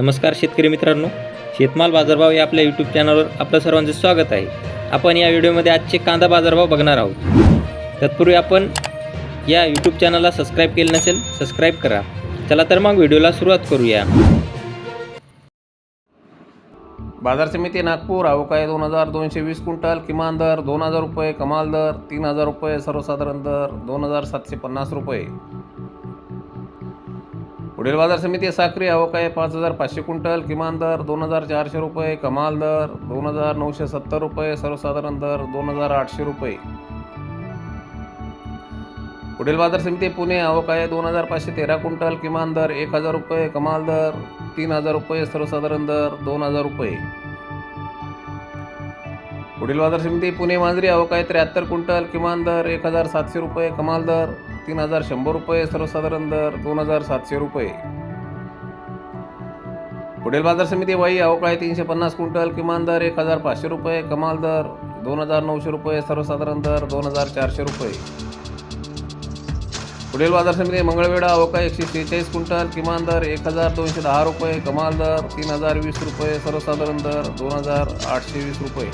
नमस्कार शेतकरी मित्रांनो शेतमाल बाजारभाव या आपल्या यूट्यूब चॅनलवर आपलं सर्वांचं स्वागत आहे. आपण या व्हिडिओमध्ये आजचे कांदा बाजारभाव बघणार आहोत. तत्पूर्वी आपण या यूट्यूब चॅनलला सबस्क्राईब केलं नसेल सबस्क्राईब करा. चला तर मग व्हिडिओला सुरुवात करूया. बाजार समिती नागपूर अवकाय दोन हजार दोनशे वीस क्विंटल किमान दर दोन हजार रुपये कमाल दर तीन हजार रुपये सर्वसाधारण दर दोन हजार सातशे पन्नास रुपये. पुढील बाजार समिती साखरी अवकाय हो पाच हजार पाचशे क्विंटल किमान दर दोन हजार चारशे रुपये कमाल दर दोन हजार नऊशे सत्तर रुपये सर्वसाधारण दर दोन हजार आठशे रुपये. पुढील बाजार समिती पुणे अवकाय हो दोन हजार पाचशे तेरा क्विंटल किमान दर एक हजार रुपये कमाल दर तीन हजार रुपये सर्वसाधारण दर दोन हजार रुपये. पुढील बाजार समिती पुणे मांजरी अवकाळी त्र्याहत्तर क्विंटल किमान दर एक हजार सातशे रुपये कमाल दर तीन हजार शंभर रुपये सर्वसाधारण दर दोन हजार सातशे रुपये. पुढील बाजार समिती वाई अवकाळी तीनशे पन्नास क्विंटल किमान दर एक हजार पाचशे रुपये कमाल दर दोन हजार नऊशे रुपये सर्वसाधारण दर दोन हजार चारशे रुपये. पुढील बाजार समिती मंगळवेढा अवकाळी एकशे शेहेचाळीस क्विंटल किमान दर एक हजार दोनशे दहा रुपये कमाल दर तीन हजार वीस रुपये सर्वसाधारण दर दोन हजार आठशे वीस रुपये.